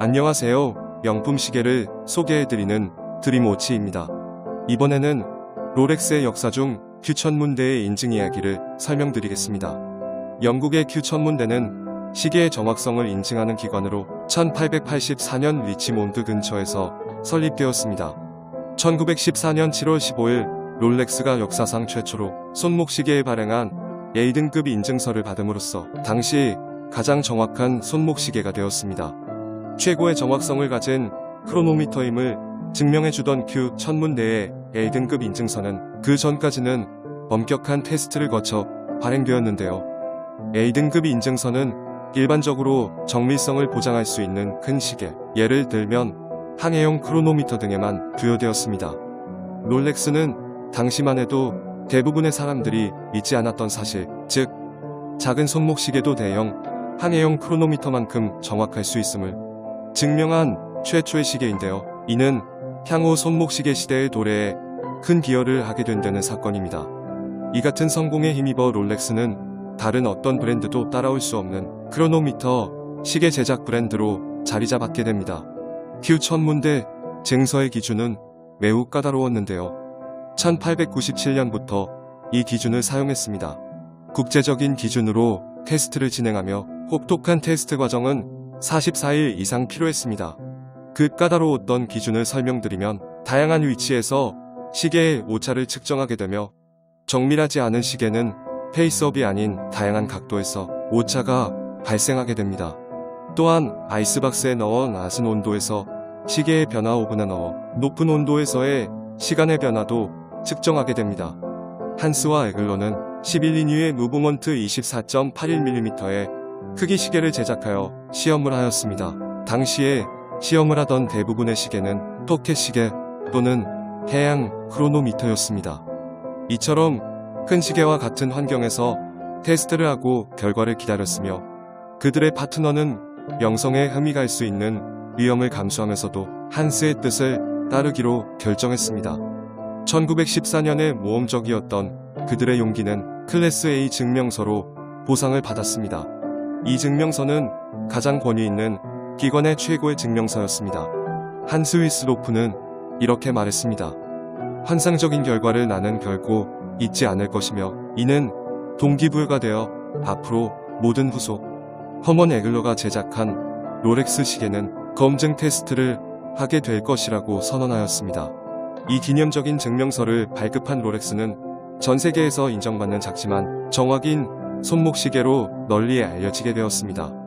안녕하세요. 명품 시계를 소개해드리는 드림워치입니다. 이번에는 롤렉스의 역사 중 큐천문대의 인증 이야기를 설명드리겠습니다. 영국의 큐천문대는 시계의 정확성을 인증하는 기관으로 1884년 리치몬드 근처에서 설립되었습니다. 1914년 7월 15일 롤렉스가 역사상 최초로 손목시계에 발행한 A등급 인증서를 받음으로써 당시 가장 정확한 손목시계가 되었습니다. 최고의 정확성을 가진 크로노미터임을 증명해주던 큐 천문대의 A등급 인증서는 그 전까지는 엄격한 테스트를 거쳐 발행되었는데요. A등급 인증서는 일반적으로 정밀성을 보장할 수 있는 큰 시계, 예를 들면 항해용 크로노미터 등에만 부여되었습니다. 롤렉스는 당시만 해도 대부분의 사람들이 믿지 않았던 사실, 즉 작은 손목시계도 대형 항해용 크로노미터만큼 정확할 수 있음을 증명한 최초의 시계인데요. 이는 향후 손목시계 시대의 도래에 큰 기여를 하게 된다는 사건입니다. 이 같은 성공에 힘입어 롤렉스는 다른 어떤 브랜드도 따라올 수 없는 크로노미터 시계 제작 브랜드로 자리 잡았게 됩니다. 큐 천문대 증서의 기준은 매우 까다로웠는데요. 1897년부터 이 기준을 사용했습니다. 국제적인 기준으로 테스트를 진행하며 혹독한 테스트 과정은 44일 이상 필요했습니다. 그 까다로웠던 기준을 설명드리면 다양한 위치에서 시계의 오차를 측정하게 되며 정밀하지 않은 시계는 페이스업이 아닌 다양한 각도에서 오차가 발생하게 됩니다. 또한 아이스박스에 넣어 낮은 온도에서 시계의 변화 오븐에 넣어 높은 온도에서의 시간의 변화도 측정하게 됩니다. 한스와 에글러는 11인유의 무브먼트 24.81mm의 크기 시계를 제작하여 시험을 하였습니다. 당시에 시험을 하던 대부분의 시계는 포켓 시계 또는 해양 크로노미터였습니다. 이처럼 큰 시계와 같은 환경에서 테스트를 하고 결과를 기다렸으며 그들의 파트너는 명성에 흠이 갈 수 있는 위험을 감수하면서도 한스의 뜻을 따르기로 결정했습니다. 1914년에 모험적이었던 그들의 용기는 클래스 A 증명서로 보상을 받았습니다. 이 증명서는 가장 권위 있는 기관의 최고의 증명서였습니다. 한스 위스로프는 이렇게 말했습니다. 환상적인 결과를 나는 결코 잊지 않을 것이며 이는 동기부여가 되어 앞으로 모든 후속 허먼 에글러가 제작한 롤렉스 시계는 검증 테스트를 하게 될 것이라고 선언하였습니다. 이 기념적인 증명서를 발급한 롤렉스는 전 세계에서 인정받는 작지만 정확인 손목시계로 널리 알려지게 되었습니다.